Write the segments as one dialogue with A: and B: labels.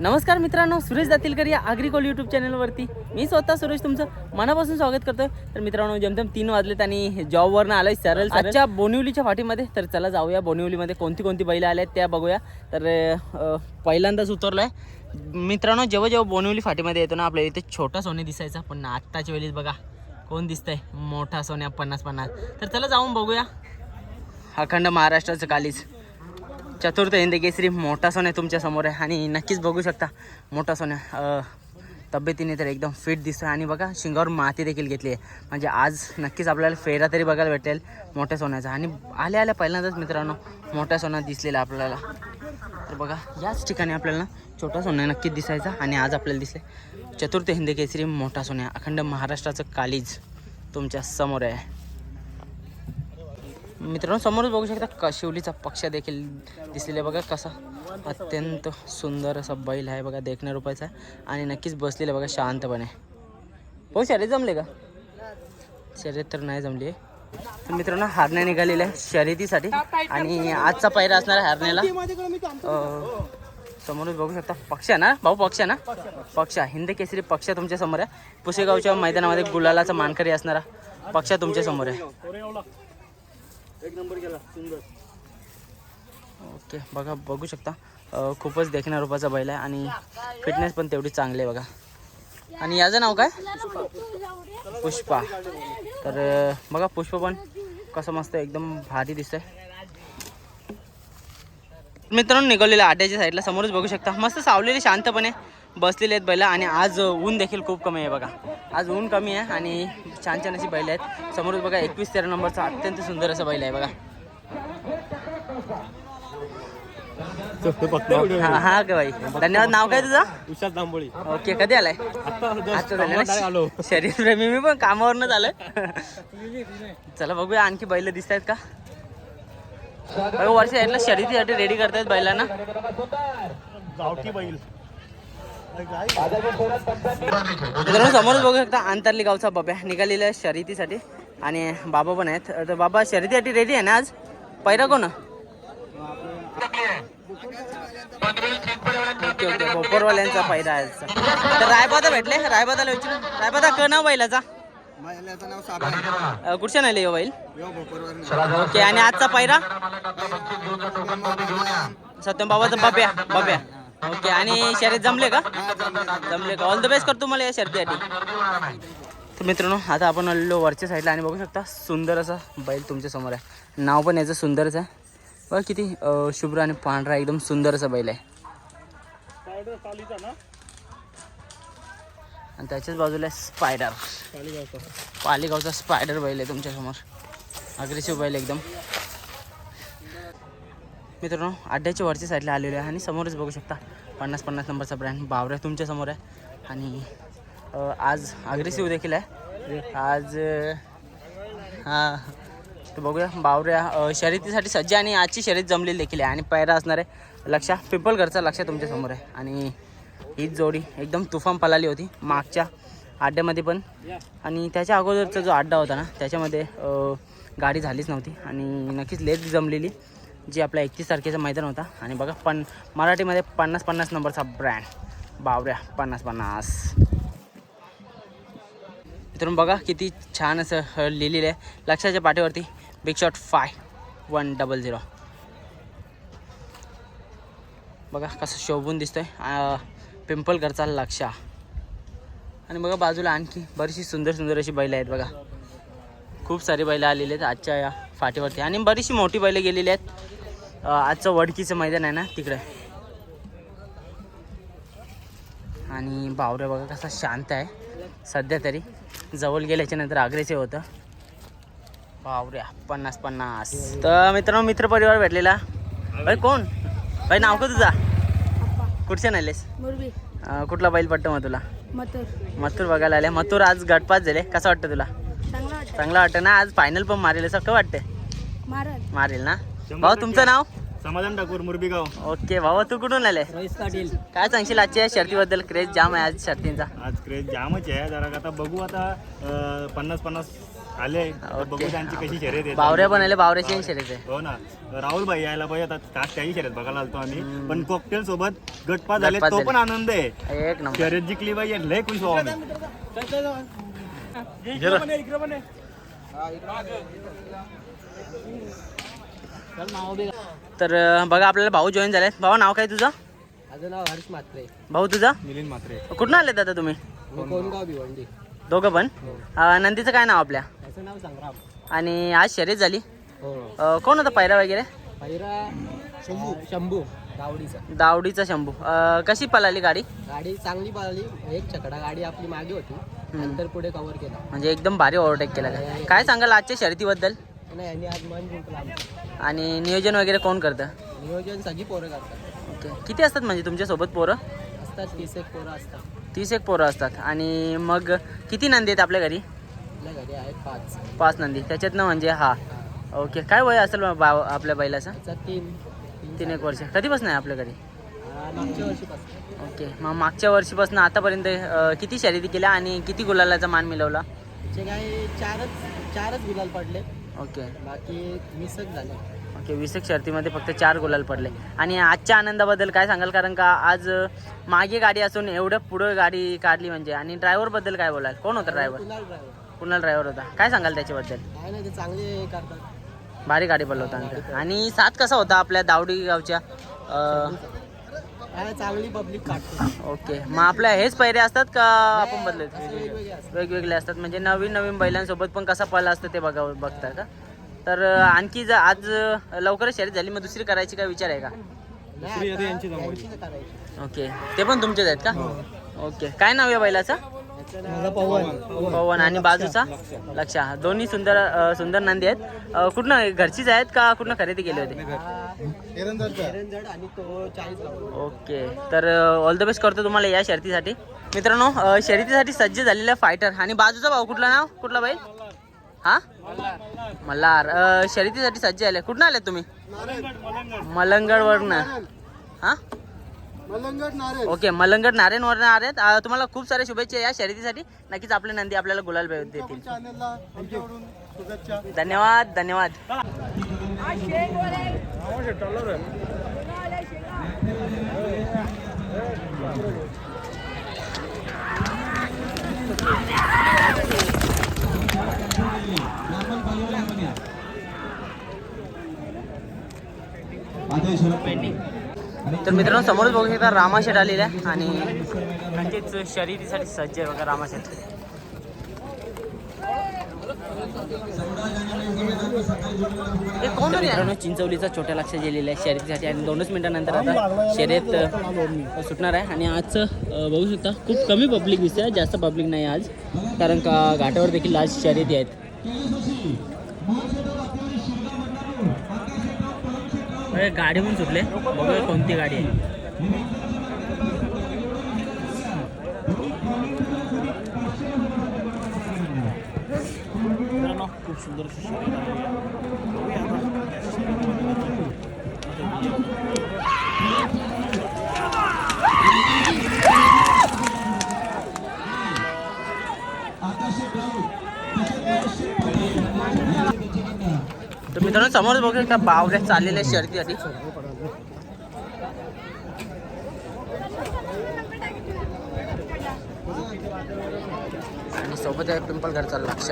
A: नमस्कार मित्रांनो सुरेश दातीलकर या आग्रिकोल यूट्यूब चॅनलवरती मी स्वतः सुरेश तुमचं मनापासून स्वागत करतोय तर मित्रांनो जमतम तीन वाजलेत आणि जॉबवरनं आहे सरळ आजच्या बोनिवलीच्या फाटीमध्ये तर चला जाऊया बोनिवलीमध्ये. कोणती कोणती बैल आल्या त्या बघूया. तर अं, पहिल्यांदाच आहे मित्रांनो जेव्हा जेव्हा बोनिवली फाटीमध्ये येतो ना आपल्या इथे छोटा सोने दिसायचा पण आत्ताच्या वेळेस बघा कोण दिसतंय? मोठा सोन्या पन्नास पन्नास तर चला जाऊन बघूया. अखंड महाराष्ट्राचं कालीच. चतुर्थ हिंद केसरी मोठा सोन्या तुमच्यासमोर आहे. आणि नक्कीच बघू शकता मोठा सोन्या तब्येतीने तर एकदम फिट दिसतोय. आणि बघा शिंगावर माती देखील घेतली आहे. म्हणजे आज नक्कीच आपल्याला फेरा तरी बघायला भेटेल मोठ्या सोन्याचा. आणि आल्या आल्या पहिल्यांदाच मित्रांनो मोठा सोना दिसलेला आपल्याला. तर बघा याच ठिकाणी आपल्याला छोटा सोन्या नक्कीच दिसायचा आणि आज आपल्याला दिसले चतुर्थ हिंद केसरी मोठा सोन्या अखंड महाराष्ट्राचं कालीज तुमच्यासमोर आहे. मित्रांनो समोरच बघू शकता क? शिवलीचा पक्ष देखील दिसलेला आहे बघा कसा? अत्यंत सुंदर असा बैल आहे बघा देखण्या रुपयाचा आणि नक्कीच बसलेला आहे बघा शांतपणे. हो शर्यत जमले का? शर्यत तर नाही जमली. तर मित्रांनो हारण्या निघालेल्या आहे शर्यतीसाठी. आणि आजचा पहिरा असणार आहे हारण्याला. समोरच बघू शकता पक्ष ना? भाऊ पक्ष ना? पक्ष हिंद केसरी पक्ष तुमच्यासमोर आहे. पुसेगावच्या मैदानामध्ये गुलालाचा मानकरी असणारा पक्ष तुमच्यासमोर आहे. ओके बघा बघू शकता. खूपच देखण्या रूपाचा बैल आहे आणि फिटनेस पण तेवढी चांगली आहे बघा. आणि याचं नाव काय? पुष्पा. तर बघा पुष्प पण कसं मस्त एकदम भारी दिसतंय. मित्रांनो निघालेलं आड्याच्या साईडला समोरच बघू शकता. मस्त सावलेली शांतपणे बसलेले आहेत बैल आणि आज ऊन देखील खूप कमी आहे बघा. आज ऊन कमी आहे आणि छान छान अशी बैल आहेत. समोरच बघा एकवीस तेरा नंबरचा अत्यंत सुंदर असं बैल आहे बघा. हा हा का बाई. धन्यवाद. नाव काय तुझं?
B: विशाल दांबोळी
A: ओके कधी आलाय? आता झालं ना? शरीर प्रेमी मी पण कामावरनं झालं चला बघूया आणखी बैल दिसत आहेत का वर्ष यायला शर्यतीसाठी रेडी करतायत बैलांना.
B: गावठी बैल.
A: मित्रांनो समोरच बघू शकता आंतरली गावचा बाब्या निघालेला आहे शर्यतीसाठी. आणि बाबा पण आहेत. तर बाबा शर्यतीसाठी रेडी आहे ना आज? पहिला कोण? Okay okay. भोपरवाल्यांचा पहिला आहे आजचा. तर रायबादा भेटले. रायबादाला विचार. रायबादा क नाव बैलाचा? कुठच्या नाही हो बैल? ओके आणि आजचा पहिरा सत्यम बाबाचा बाब्या बाब्या. ओके आणि शर्यत जमले का? जमले का? ऑल द बेस्ट करतो मला या शर्यतीसाठी तर मित्रांनो आता आपण आलेलो वरच्या साईडला आणि बघू शकता सुंदर असा बैल तुमच्यासमोर आहे. नाव पण याचं सुंदरच आहे. बघा किती शुभ्र आणि पांढरा एकदम सुंदर असा बैल आहे. आणि त्याच्याच बाजूला स्पायडर पालेगावचा. स्पायडर बैल आहे तुमच्यासमोर अग्रेसिव्ह बैल एकदम. मित्रांनो अड्ड्याच्या वरच्या साईडला आलेलो आहे आणि समोरच बघू शकता पन्नास पन्नास नंबरचा ब्रँड बावऱ्या तुमच्यासमोर आहे. आणि आज अग्रेसिव्ह देखील आहे. आज हां हा तर बघूया. बावऱ्या शर्यतीसाठी सज्ज आणि आजची शर्यत जमलेली देखील आहे. आणि पैरा असणार आहे. लक्षा पिंपलगडचा लक्ष तुमच्यासमोर आहे. आणि हीच जोडी एकदम तुफान पळाली होती. मागच्या अड्ड्यामध्ये पण. आणि त्याच्या अगोदरचा जो अड्डा होता ना त्याच्यामध्ये गाडी झालीच नव्हती. आणि नक्कीच लेट जमलेली. जी आपला एकतीस तारखेचं मैदान होता. आणि बघा पण मराठीमध्ये पन्नास पन्नास नंबरचा ब्रँड बावऱ्या पन्नास पन्नास. मित्रांनो बघा किती छान असं लिहिलेलं आहे. लक्षाच्या पाठीवरती big shot five one double zero बघा कसं शोभून दिसतोय. अ, पिंपलगडचा लक्षा. आणि बघा बाजूला आणखी बरीचशी सुंदर सुंदर अशी बैलं आहेत बघा. खूप सारी बैलं आलेली आहेत आजच्या या फाटीवरती. आणि बरीचशी मोठी बैलं गेलेली आहेत. आजचं वडकीचं मैदान आहे ना तिकडे. आणि बावऱ्या बघा कसा शांत आहे. सध्या तरी जवळ गेल्याच्यानंतर अग्रेसिव्ह होतं. बावऱ्या पन्नास पन्नास. तर मित्रांनो मित्रपरिवार भेटलेला. भाई कोण? भाई नाव का तुझा? कुठच्या
C: मुरबी
A: अ, कुठला बैल पट्ट मग तुला?
C: मथुर.
A: बघायला आले. मथुर आज गटपास झाले. कसं वाटतं तुला?
C: चांगला वाटतं.
A: ना? आज फायनल पण मारेल असं वाटतंय मारेल ना? भाऊ तुमचं नाव?
B: समाधान ठाकूर मुरबीगाव.
A: ओके भाऊ तू कुठून आले
C: रोहित पाटील
A: काय सांगशील आजच्या शर्तीबद्दल? क्रेज जाम आहे आज शर्तींचा.
B: आज क्रेज जामच आहे. जरा आता बघू आता पन्नास पन्नास आले बघू. त्यांची कशी शर्यत आहे
A: बावऱ्या पण आले बावऱ्याची शर्यत आहे.
B: हो ना. राहुल भाई यायला पाहिजे. आता तास त्याही शर्यत बघायला आलतो आम्ही. पण कॉकटेल सोबत गटपात झाले तो. पण आनंद आहे.
A: एक नंबर.
B: शर्यत जिंकली पाहिजे. लय खुश व्हावं आम्ही.
A: तर बघा आपल्याला भाऊ जॉईन झाले भाऊ नाव काय तुझं?
D: माझं नाव हर्ष मात्रे
A: भाऊ तुझं?
B: मिलिंद मात्रे
A: कुठून आले दादा तुम्ही?
D: मी कोणगाव भिवंडी.
A: दोघं पण? अं, नंदीचं काय नाव आपल्या?
D: त्याचं नाव संग्राम.
A: आणि आज शर्यत झाली.
D: हो.
A: अं, कोण होता पैरा वगैरे?
D: पहिरा शंभू. शंभू. गावडीचा
A: दावडीचा शंभू. अं, कशी पळाली गाडी?
D: गाडी चांगली पळाली. एक छकडा गाडी आपली मागे होती. नंतर पुढे कव्हर केला.
A: म्हणजे एकदम भारी ओव्हरटेक केला. काय काय सांगाल आजच्या शर्यतीबद्दल?
D: नाही यांनी आज मन जिंकलं आमचं
A: आणि नियोजन वगैरे कोण करतं?
D: नियोजन सगळी पोरं करतात.
A: ओके. किती असतात म्हणजे तुमच्यासोबत पोरं?
D: असतात तीस एक पोरं असतात.
A: तीस एक पोरं असतात. आणि मग किती नंदी आहेत आपल्या घरी?
D: आपल्या घरी आहेत पाच.
A: पाच नंदी. त्याच्यातनं म्हणजे हा. ओके. काय वय असेल मग बाव आपल्या बैलाचं?
D: तीन.
A: तीन एक वर्ष. कधीपासून आहे आपल्या घरी?
D: हा, मागच्या वर्षीपासून.
A: ओके. मग मागच्या वर्षीपासून आतापर्यंत अं, किती शर्यती केल्या आणि किती गुलालाचा मान मिळवला?
D: त्याचे चारच चारच गुलाल पडले
A: ओके.
D: बाकी मिसच झाले.
A: ओके वीस एक शर्तीमध्ये फक्त चार गुलाल पडले. आणि आजच्या आनंदाबद्दल काय सांगाल? कारण का आज मागे गाडी असून एवढं पुढं गाडी काढली म्हणजे. आणि ड्रायव्हरबद्दल काय बोलाल? कोण होता driver
D: Kunal driver
A: Kunal driver होता? काय सांगाल त्याच्याबद्दल?
D: काय नाही ते चांगले करतात.
A: भारी गाडी पडलं होता आणि सात कसा होता आपल्या दावडी गावच्या? अं,
D: चांगली पब्लिक काढते.
A: ओके. मग आपल्या हेच पैरे असतात का आपण बदलत?
D: वेगवेगळे. असतात.
A: म्हणजे नवीन नवीन बैलांसोबत पण कसा पळला असतं ते बघा बघता का? तर आणखी जर आज लवकरच शर्यत झाली मग दुसरी करायची काय विचार आहे का? ओके. ते पण तुमचेच आहेत का? ओके. काय नाव आहे बैलाचं?
D: माझा पवन.
A: पवन आणि बाजूचा? लक्षा दोन्ही सुंदर अं, सुंदर नांदी आहेत. अं, कुठनं घरचीच आहेत का कुठनं खरेदी केले होते?
D: एरंजड आणि तो चाळीस गाव
A: ओके. तर ऑल द बेस्ट करतो तुम्हाला या शर्यतीसाठी मित्रांनो अं, शर्यतीसाठी सज्ज झालेला फायटर आणि बाजूचा भाऊ कुठला नाव? कुठला बैल? हा? मल्हार. अं, शर्यतीसाठी सज्ज आले. कुठनं आले तुम्ही? मलंगडवरनं. हा? ओके मलंगड नारायणवरनं आले आहेत. तुम्हाला खूप साऱ्या शुभेच्छा या शर्यतीसाठी. नक्कीच आपले नंदी आपल्याला गुलाल भेट देतील. धन्यवाद धन्यवाद. तर मित्रांनो समोरच बघू शकता रामाशेट आलेला आहे आणि त्यांचेच शर्यतीसाठी सज्ज आहे बघा रामाशेट हे कोण मित्रांनो चिंचवलीचा छोट्या लक्षात गेलेला आहे शर्यतीसाठी आणि दोनच मिनिटानंतर आता शर्यत सुटणार आहे. आणि आजचं बघू शकता खूप कमी पब्लिक दिसते जास्त पब्लिक नाही आज कारण का घाटावर देखील आज शर्यती आहेत. अरे, गाडी पण सुटले. बघूया कोणती गाडी आहे. खूप सुंदर अशी शर्यत आलेली आहे. बघूया आता त्या शर्यतीमध्ये तर मित्रांनो समोर बघू शकता बावऱ्या चाललेल्या शर्यतीसाठी. आणि सोबत आहे पिंपलगडचा लक्ष.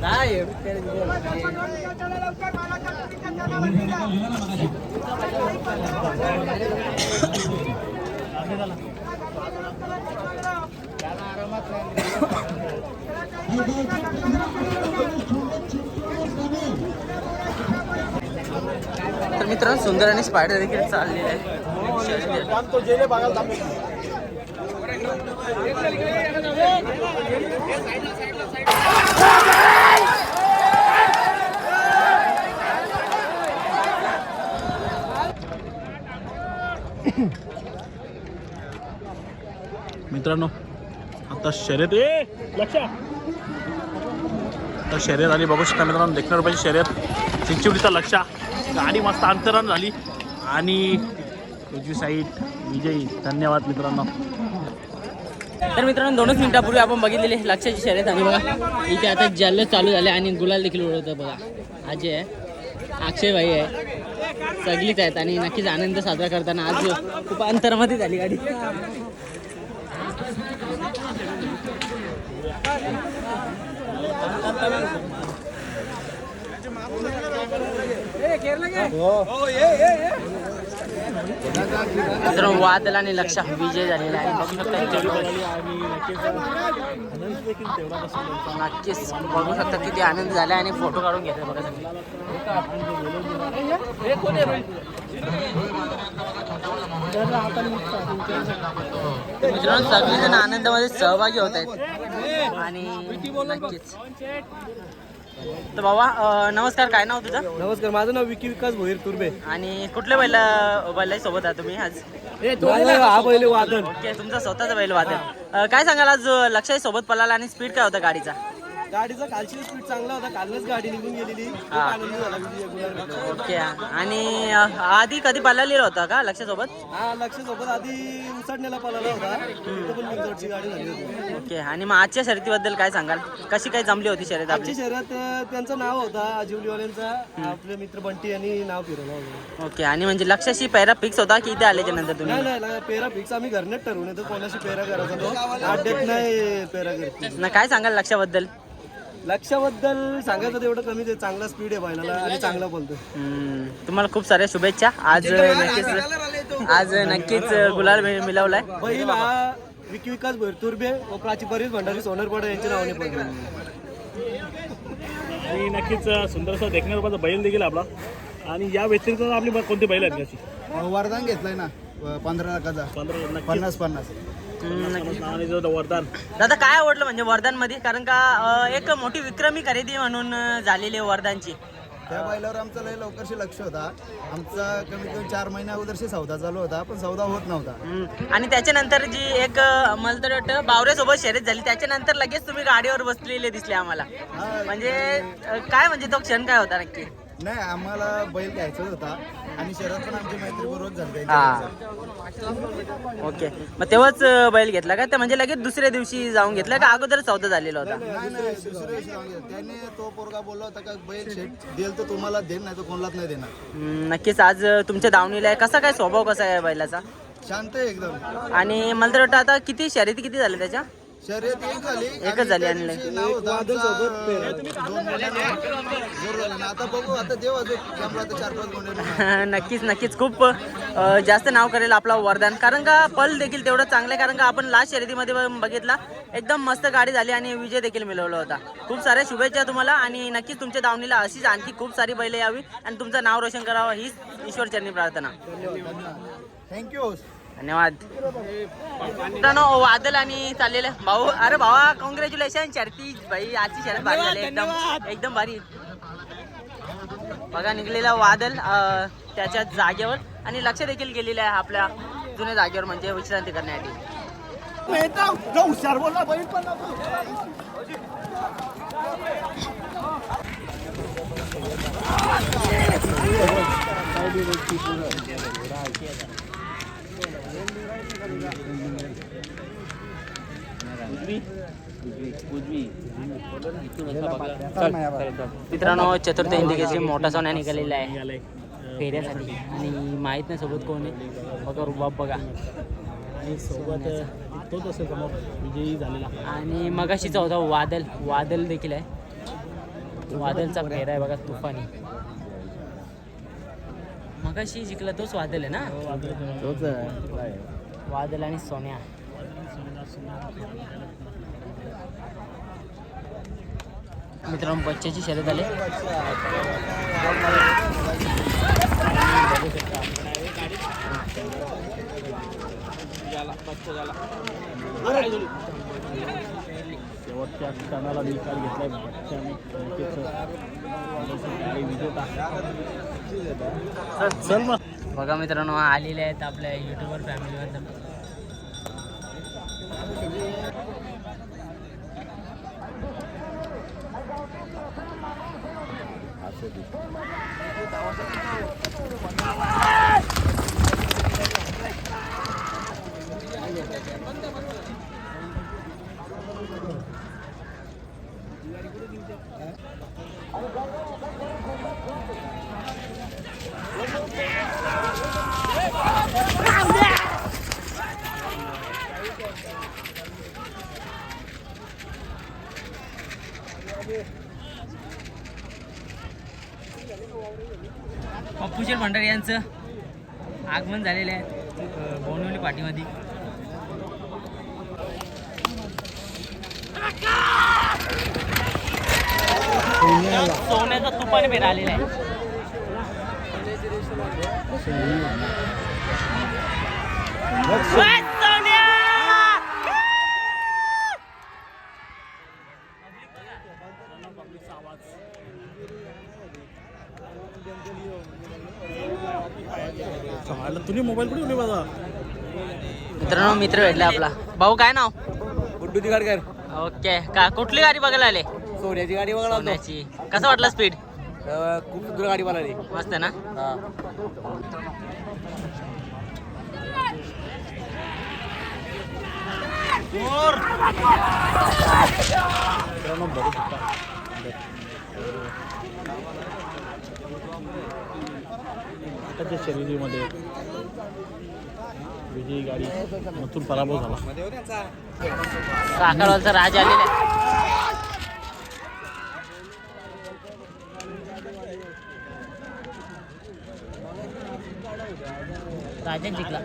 D: नाही
A: मित्रांनो सुंदर आणि स्पायडर देखील चाललेले आहे
E: मित्रांनो आता शर्यत ए लक्ष आता शर्यत आली बघू शकता मित्रांनो देखणार पाहिजे शर्यत. चिंचवलीचा लक्ष गाडी मस्त अंतरण झाली. आणि उजवी साईड विजयी धन्यवाद मित्रांनो.
A: तर मित्रांनो दोनच मिनिटापूर्वी आपण बघितलेली लक्षाची शर्यत आणि बघा इथे आता जल्ल चालू झाले आणि गुलाल देखील उडवतं बघा. अजय आहे अक्षय भाई आहे. सगळीच आहेत आणि नक्कीच आनंद साजरा करताना आज खूप अंतरामध्ये झाली गाडी. मित्र वादल आणि लक्ष विजय झालेला आहे. बघू शकता नक्कीच बघू शकता किती आनंद झाला आणि फोटो काढून घेतले बघा मित्रांनो सगळेजण आनंदामध्ये सहभागी होत आहेत. आणि नक्कीच. तर बाबा अं, नमस्कार काय नाव तुझं?
D: नमस्कार माझं नाव विकी विकास भोईर तुर्बे.
A: आणि कुठल्या बैला बैला सोबत आहे तुम्ही आज?
D: हा वादन.
A: ओके तुमचा स्वतःचा बैल वादळ अं, काय सांगाल आज लक्षाही सोबत पळाला आणि स्पीड काय होता गाडीचा?
D: गाडीचा कालची स्पीड चांगला होता. कालच गाडी निघून गेलेली. खूप
A: हा.
D: आनंद झाला विजय गुलाल भेटला.
A: ओके. आणि अं, आधी कधी पळालेला होता का लक्षासोबत?
D: हा लक्ष सोबत आधी उचडण्याला पळाला होता. तिथं पण गाडी झाली होती.
A: ओके. आणि मग आजच्या शर्यतीबद्दल काय सांगाल? कशी काय जमली होती शर्यत आपली?
D: शहरात अं, त्यांचं नाव होता आजिवलीवाल्यांचा. आपले मित्र बंटी यांनी नाव फिरवलं होतं.
A: ओके. आणि म्हणजे लक्षाशी पैरा फिक्स होता की इथे आल्याच्यानंतर तुम्ही?
D: नाही नाही नाही, पेरा फिक्स आम्ही घरनेच ठरवून येतो. कोणाशी पेरा करायचा तो. अड्ड्यात नाही पेरा करतो.
A: ना काय सांगाल लक्षाबद्दल?
D: लक्षाबद्दल सांगायचं तेवढं कमी ते चांगला स्पीड आहे बैलाला आणि चांगला बोलतो
A: हम्म, तुम्हाला खूप साऱ्या शुभेच्छा. आज नक्कीच आज नक्कीच गुलाल मि- मिळवलाय
D: बैल हा विकी विकास भरतुर्बे व प्राची परीस भंडारी सोनरपाडा यांच्या नावाने पडतो
E: आणि नक्कीच सुंदरसा देखण्याचा बैल देखील आपला. आणि या व्यतिरिक्त आपली कोणती बैल आहेत
F: वरदान घेतलंय ना. पंधरा लाखाचा पन्नास पन्नास.
E: वरदान.
A: दादा काय आवडलं म्हणजे वरदानमध्ये? कारण का अं, एक मोठी विक्रमी खरेदी म्हणून अं, झालेली आहे वरदानची.
F: त्या बैलावर आमचं लय लवकरशी लक्ष होता. आमचा कमीत कमी चार महिन्या अगोदरशी सौदा चालू होता पण सौदा होत नव्हता.
A: हम्म, आणि त्याच्यानंतर जी एक अं, मला तर वाटतं बावऱ्यासोबत शर्यत झाली. त्याच्यानंतर लगेच तुम्ही गाडीवर बसलेले दिसले आम्हाला.
F: हा,
A: म्हणजे अं, काय म्हणजे तो क्षण काय होता नक्की?
F: नाही आम्हाला बैल घ्यायचाच होता. आणि शरद पण आमची मैत्रीपूर्वक झाली.
A: हा. ओके. मग तेव्हाच बैल घेतला का? ते म्हणजे लगेच दुसऱ्या दिवशी जाऊन घेतला का अगोदर सौदा झालेला होता?
F: नाही नाही दुसऱ्या दिवशी जाऊन गेलो. त्याने तो पोरगा बोलला होता का बैल शेट देईल तर तुम्हाला देईन नाही तर कोणालाच नाही देणार.
A: हम्म, नक्कीच आज तुमच्या दावणीला आहे. कसा काय स्वभाव कसा आहे बैलाचा?
F: शांत आहे एकदम.
A: आणि मला तर वाटतं आता किती शर्यती किती झाल्या त्याच्या?
F: शर्यत एक झाली
A: एकच झाली आणि
F: आणि नाव होतं आमचं, दोन मुलांना जोर झाला. ना. आता बघू आता चार पाच
A: नक्कीच नक्कीच. खूप जास्त नाव करेल आपला वरदान. कारण का पल देखील तेवढं चांगलं आहे कारण का आपण लास्ट शर्यतीमध्ये बघितला एकदम मस्त गाडी झाली आणि विजय देखील मिळवला होता. खूप साऱ्या शुभेच्छा तुम्हाला आणि नक्कीच तुमच्या दावणीला अशीच आणखी खूप सारी बैले यावी आणि तुमचं नाव रोशन करावं हीच ईश्वरचरणी प्रार्थना.
F: थँक्यू
A: धन्यवाद. मित्रांनो वादल आणि चाललेलं भाऊ. अरे भावा कॉंग्रॅच्युलेशन शर्ती भाई. आजची शर्यत भारी झाली. एकदम एकदम भारी. बघा निघलेला वादल त्याच्या जागेवर. आणि लक्ष देखील गेलेलं आहे आपल्या जुन्या जागेवर म्हणजे विश्रांती करण्यासाठी. मित्रांनो चतुर्थ हिंदी मोठा सोन्या निघालेला आहे. फेऱ्यासाठी. आणि माहीत नाही सोबत कोण आहे. बघा रुबाब बघा.
E: आणि सोबत तोच असेल समोर विजयी झालेला.
A: आणि मगाशीचा होता वादल. वादल देखील आहे. वादलचा फेरा आहे बघा तुफानी. मगाशी जिंकला तोच वादल आहे ना? वादल आणि सोन्या मित्रांनो बच्च्याची शर्यत आली.
E: शेवटच्या क्षणाला निकाल घेतलाय
A: बघा मित्रांनो आलेले आहेत आपल्या युट्यूबर फॅमिलीबद्दल Yeah. भंडारी यांचं आगमन झालेलं आहे बोनवली पाठीमध्ये सोन्याचा तुपाने भेट आलेला आहे सोन्या!
E: तुम्ही मोबाईल कुठे माझा
A: मित्रांनो मित्र भेटले आपला. भाऊ काय नाव?
D: गुड्डू दिगाडकर
A: ओके. का कुठली गाडी बघायला आले?
D: सोन्याची गाडी बघा
A: सोन्याची. कसं वाटलं स्पीड
D: खूप सुंदर गाडी बनवली
A: मस्त आहे ना?
E: बघू शर्यतीमध्ये विजयी गाडी मथून पराभव झाला.
A: साखरवालचा राज आलेला राजन जिंकला.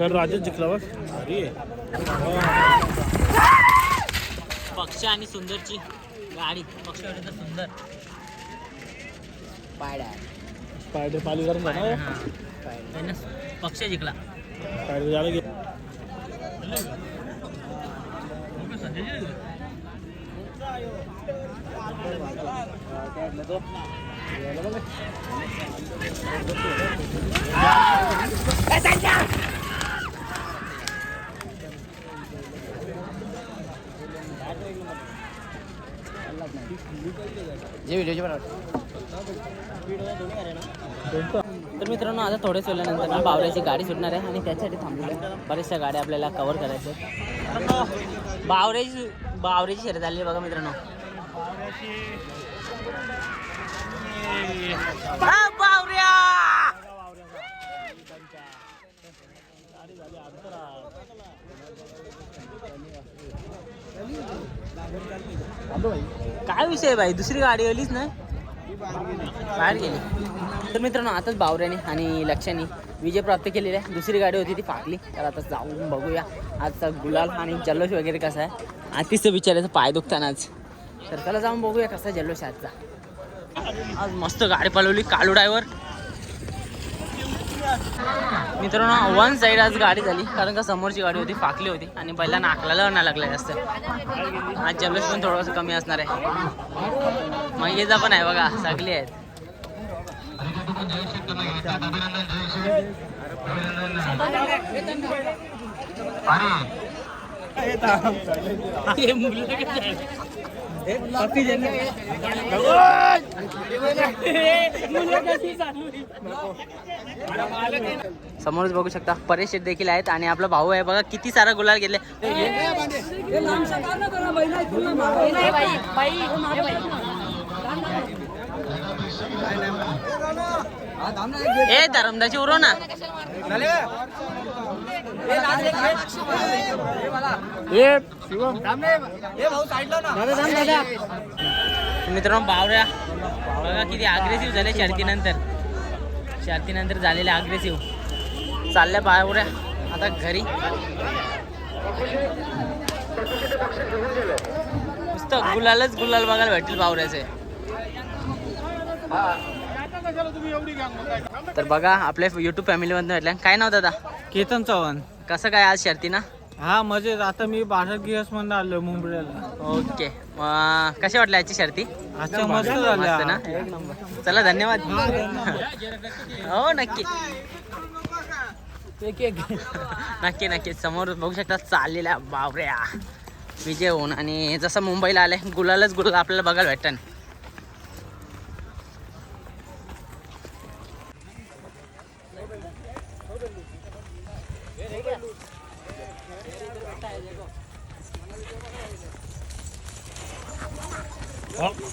E: तर राजच जिंकला भारी आहे.
A: पक्ष आणि सुंदरची गाडी. पक्ष तर सुंदर. पायड्या
E: झाला
A: हा. त्यानं पक्ष जिंकला.
E: स्पायडर झाला की
A: जे व्हिडिओचे तर मित्रांनो आता थोड्याच वेळानंतर ना बावऱ्याची गाडी सुटणार आहे आणि त्याच्यासाठी थांबलेल्या आहे. बऱ्याचशा गाड्या आपल्याला कव्हर करायच्या बावऱ्याची बावऱ्याची शर्यत आलेली आहे बघा मित्रांनो. बावऱ्या! काय विषय आहे भाई? दुसरी गाडी आलीच नाही? बाहेर गेली. तर मित्रांनो आताच बावऱ्याने आणि लक्षाने विजय प्राप्त केलेला आहे. दुसरी गाडी होती ती फाकली तर आता जाऊन बघूया. आजचा गुलाल आणि जल्लोष वगैरे कसा आहे. आतीचं विचारायचं पाय दुखतानाच तर त्याला जाऊन बघूया कसा जल्लोष आजचा. आज मस्त गाडी पळवली कालू ड्रायव्हर मित्रांनो वन साईड आज गाडी झाली. कारण का समोरची गाडी होती फाकली होती. आणि पहिला नाकलाला ना लागला जास्त. आज जल्लोष पण थोडंसं कमी असणार आहे. मयेजा पण आहे बघा सगळी आहेत. हे मुलं कशी आहेत? समोरच बघू शकता परेश शेठ देखील आहेत आणि आपला भाऊ आहे बघा किती सारा गुलाल गेले ए धरमदाची उरो ना. मित्रांनो बावऱ्या. बघा किती अग्रेसिव्ह झाले शर्तीनंतर. शर्तीनंतर झालेले अग्रेसिव्ह चालल्या बावऱ्या. आता घरी. नुसतं गुलालच गुलाल बघायला भेटेल बावऱ्याचे. तर बघा आपल्या युट्यूब फॅमिलीमधून भेटल्या. काय नाव दादा?
D: केतन चव्हाण.
A: कसं काय आज शर्ती ना?
D: हा मजेत. आता मी भारत गिरस म्हणून आलो मुंबईला.
A: ओके. कशा वाटल्या आजची शर्ती?
D: मस्त
A: ना एक नंबर चला धन्यवाद. हो नक्की. नक्की नक्की. समोर बघू शकता चाललेल्या बावऱ्या. विजय होऊन आणि जसं मुंबईला आले गुलालच गुलाल आपल्याला बघायला भेटन.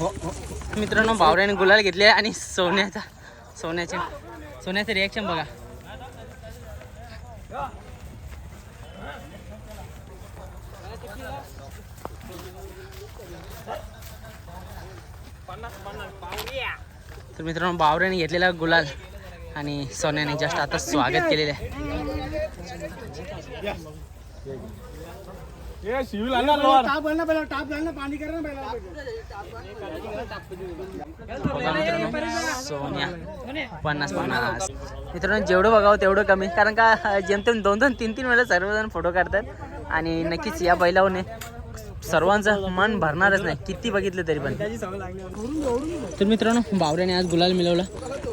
A: मित्रांनो भावऱ्याने गुलाल घेतले आणि सोन्याचा सोन्याचे सोन्याचं रिॲक्शन बघा. तर मित्रांनो बावऱ्याने घेतलेला गुलाल आणि सोन्याने जस्ट आता स्वागत केलेलं आहे. सोन्या पन्नास पन्नास. मित्रांनो जेवढं बघावं तेवढं कमी कारण का जेमतेम दोन दोन तीन तीन वेळा सर्वजण फोटो काढतात. आणि नक्कीच या बैलावने सर्वांचं मन भरणारच नाही. किती बघितलं तरी पण. तर मित्रांनो बावऱ्याने आज गुलाल मिळवला.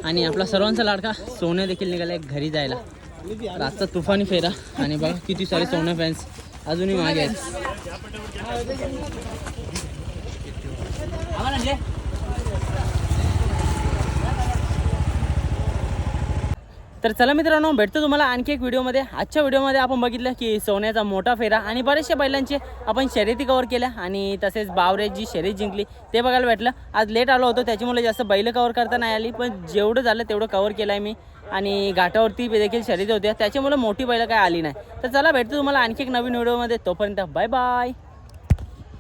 A: आणि आपला सर्वांचा लाडका सोन्या देखील निघालाय घरी जायला. रातचा तुफानी फेरा. आणि बघा किती सारे सोन्या फॅन्स अजूनही मागे आहेत. तर चला मित्रांनो भेटतो तुम्हाला आणखी एक व्हिडिओमध्ये. आजच्या व्हिडिओमध्ये आपण बघितलं की सोन्याचा मोठा फेरा आणि बरेचशा बैलांचे आपण शर्यती कवर केल्या आणि तसेच बावरे जी शर्यत जिंकली. ते बघायला भेटलं. आज लेट आलो होतो त्याच्यामुळे जास्त बैल कवर करता नाही आली पण जेवढं झालं तेवढं कवर केलं आहे मी. आणि घाटावरती देखील शर्यती होत्या. त्याच्यामुळे मोठी बैलं काय आली नाही. तर चला भेटतो तुम्हाला आणखी एक नवीन व्हिडिओमध्ये. तोपर्यंत बाय बाय